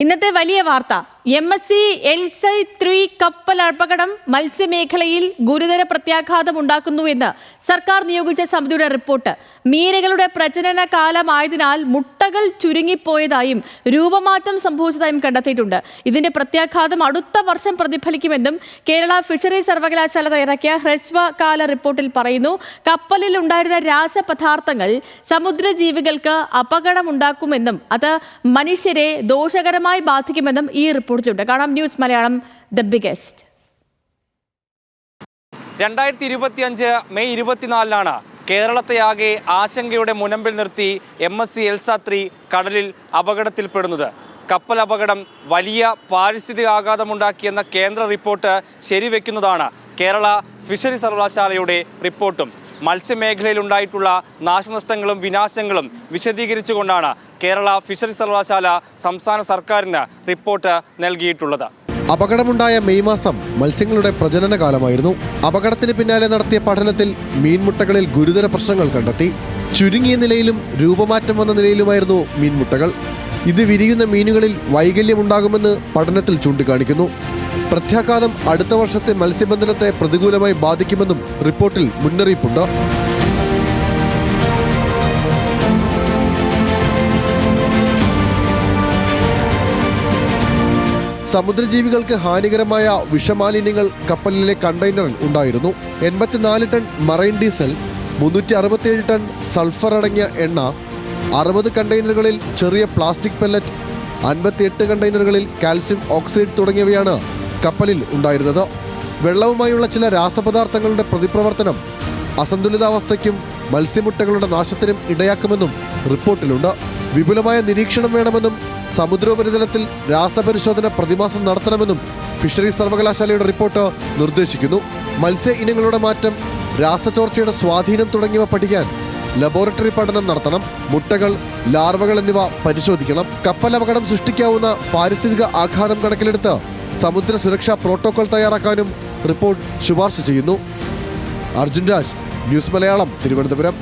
ഇന്നത്തെ വലിയ വാർത്ത. എം എസ് സി ത്രീ കപ്പൽ അപകടം മത്സ്യമേഖലയിൽ ഗുരുതര പ്രത്യാഘാതം ഉണ്ടാക്കുന്നുവെന്ന് സർക്കാർ നിയോഗിച്ച സമിതിയുടെ റിപ്പോർട്ട്. മീനുകളുടെ പ്രജനന കാലമായതിനാൽ മുട്ടകൾ ചുരുങ്ങിപ്പോയതായും രൂപമാറ്റം സംഭവിച്ചതായും കണ്ടെത്തിയിട്ടുണ്ട്. ഇതിന്റെ പ്രത്യാഘാതം അടുത്ത വർഷം പ്രതിഫലിക്കുമെന്നും കേരള ഫിഷറി സർവകലാശാല തയ്യാറാക്കിയ ഹ്രസ്വകാല റിപ്പോർട്ടിൽ പറയുന്നു കപ്പലിൽ ഉണ്ടായിരുന്ന രാസപദാർത്ഥങ്ങൾ സമുദ്രജീവികൾക്ക് അപകടമുണ്ടാക്കുമെന്നും അത് മനുഷ്യരെ ദോഷകരമായി ബാധിക്കുമെന്നും ഈ റിപ്പോർട്ടിലുണ്ട് കാണാം ന്യൂസ് മലയാളം ദ ബിഗസ്റ്റ് രണ്ടായിരത്തി ഇരുപത്തിയഞ്ച് മെയ് ഇരുപത്തിനാലിനാണ് കേരളത്തെയാകെ ആശങ്കയുടെ മുനമ്പിൽ നിർത്തി എം എസ് സി എൽസാത്രി കടലിൽ അപകടത്തിൽപ്പെടുന്നത്. കപ്പൽ അപകടം വലിയ പാരിസ്ഥിതിക ആഘാതമുണ്ടാക്കിയെന്ന കേന്ദ്ര റിപ്പോർട്ട് ശരിവെക്കുന്നതാണ് കേരള ഫിഷറി സർവകലാശാലയുടെ റിപ്പോർട്ടും. മത്സ്യമേഖലയിൽ ഉണ്ടായിട്ടുള്ള നാശനഷ്ടങ്ങളും വിനാശങ്ങളും വിശദീകരിച്ചുകൊണ്ടാണ് കേരള ഫിഷറി സർവകലാശാല സംസ്ഥാന സർക്കാരിന് റിപ്പോർട്ട് നൽകിയിട്ടുള്ളത്. അപകടമുണ്ടായ മെയ് മാസം മത്സ്യങ്ങളുടെ പ്രജനന കാലമായിരുന്നു. അപകടത്തിന് പിന്നാലെ നടത്തിയ പഠനത്തിൽ മീൻമുട്ടകളിൽ ഗുരുതര പ്രശ്നങ്ങൾ കണ്ടെത്തി. ചുരുങ്ങിയ നിലയിലും രൂപമാറ്റം വന്ന നിലയിലുമായിരുന്നു മീൻമുട്ടകൾ. ഇത് വിരിയുന്ന മീനുകളിൽ വൈകല്യമുണ്ടാകുമെന്ന് പഠനത്തിൽ ചൂണ്ടിക്കാണിക്കുന്നു. പ്രത്യാഘാതം അടുത്ത വർഷത്തെ മത്സ്യബന്ധനത്തെ പ്രതികൂലമായി ബാധിക്കുമെന്നും റിപ്പോർട്ടിൽ മുന്നറിയിപ്പുണ്ട്. സമുദ്രജീവികൾക്ക് ഹാനികരമായ വിഷമാലിന്യങ്ങൾ കപ്പലിലെ കണ്ടെയ്നറിൽ ഉണ്ടായിരുന്നു. എൺപത്തിനാല് ടൺ മറൈൻ ഡീസൽ മുന്നൂറ്റി അറുപത്തിയേഴ് ടൺ സൾഫർ അടങ്ങിയ എണ്ണ അറുപത് കണ്ടെയ്നറുകളിൽ ചെറിയ പ്ലാസ്റ്റിക് പെല്ലറ്റ് അൻപത്തിയെട്ട് കണ്ടെയ്നറുകളിൽ കാൽസ്യം ഓക്സൈഡ് തുടങ്ങിയവയാണ് കപ്പലിൽ ഉണ്ടായിരുന്നത്. വെള്ളവുമായുള്ള ചില രാസപദാർത്ഥങ്ങളുടെ പ്രതിപ്രവർത്തനം അസന്തുലിതാവസ്ഥയ്ക്കും മത്സ്യമുട്ടകളുടെ നാശത്തിനും ഇടയാക്കുമെന്നും റിപ്പോർട്ടിലുണ്ട്. വിപുലമായ നിരീക്ഷണം വേണമെന്നും സമുദ്രോപരിതലത്തിൽ രാസപരിശോധന പ്രതിമാസം നടത്തണമെന്നും ഫിഷറീസ് സർവകലാശാലയുടെ റിപ്പോർട്ട് നിർദ്ദേശിക്കുന്നു. മത്സ്യ ഇനങ്ങളുടെ മാറ്റം രാസചോർച്ചയുടെ സ്വാധീനം തുടങ്ങിയവ പഠിക്കാൻ ലബോറട്ടറി പഠനം നടത്തണം. മുട്ടകൾ ലാർവകൾ എന്നിവ പരിശോധിക്കണം. കപ്പൽ അപകടം സൃഷ്ടിക്കാവുന്ന പാരിസ്ഥിതിക ആഘാതം കണക്കിലെടുത്ത് സമുദ്ര സുരക്ഷാ പ്രോട്ടോകോൾ തയ്യാറാക്കാനും റിപ്പോർട്ട് ശുപാർശ ചെയ്യുന്നു. അർജുൻ രാജ് ന്യൂസ് മലയാളം തിരുവനന്തപുരം.